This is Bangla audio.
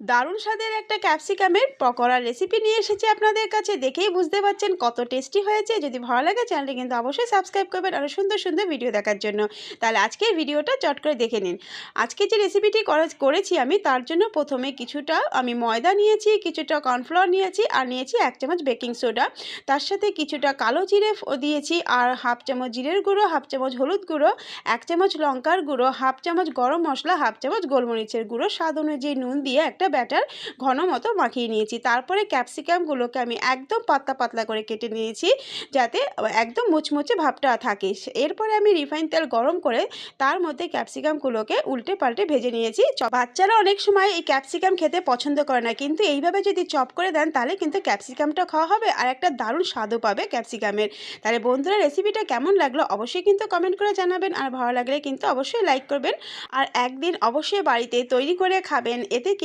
দারুণ স্বাদের একটা ক্যাপসিকামের পকোড়ার রেসিপি নিয়ে এসেছি আপনাদের কাছে। দেখেই বুঝতে পারছেন কত টেস্টি হয়েছে। যদি ভালো লাগে চ্যানেলটি কিন্তু অবশ্যই সাবস্ক্রাইব করবেন আরও সুন্দর সুন্দর ভিডিও দেখার জন্য। তাহলে আজকের ভিডিওটা চট করে দেখে নিন। আজকে যে রেসিপিটি করেছি আমি, তার জন্য প্রথমে কিছুটা আমি ময়দা নিয়েছি, কিছুটা কর্নফ্লাওয়ার নিয়েছি আর নিয়েছি এক চামচ বেকিং সোডা তার সাথে কিছুটা কালো জিরে দিয়েছি আর হাফ চামচ জিরের গুঁড়ো, হাফ চামচ হলুদ গুঁড়ো, এক চামচ লঙ্কার গুঁড়ো, হাফ চামচ গরম মশলা, হাফ চামচ গোলমরিচের গুঁড়ো। স্বাদ অনুযায়ী নুন দিয়ে একটা একটা ব্যাটার ঘন মতো মাখিয়ে নিয়েছি। তারপরে ক্যাপসিকামগুলোকে আমি একদম পাতলা পাতলা করে কেটে নিয়েছি যাতে একদম মুচমুচে ভাবটা থাকে। এরপরে আমি রিফাইন তেল গরম করে তার মধ্যে ক্যাপসিকামগুলোকে উল্টে পাল্টে ভেজে নিয়েছি। বাচ্চারা অনেক সময় এই ক্যাপসিকাম খেতে পছন্দ করে না, কিন্তু এইভাবে যদি চপ করে দেন তাহলে কিন্তু ক্যাপসিকামটা খাওয়া হবে আর একটা দারুণ স্বাদও পাবে ক্যাপসিকামের। তাহলে বন্ধুরা রেসিপিটা কেমন লাগল অবশ্যই কিন্তু কমেন্ট করে জানাবেন আর ভালো লাগলে কিন্তু অবশ্যই লাইক করবেন। আর একদিন অবশ্যই বাড়িতে তৈরি করে খাবেন। এতে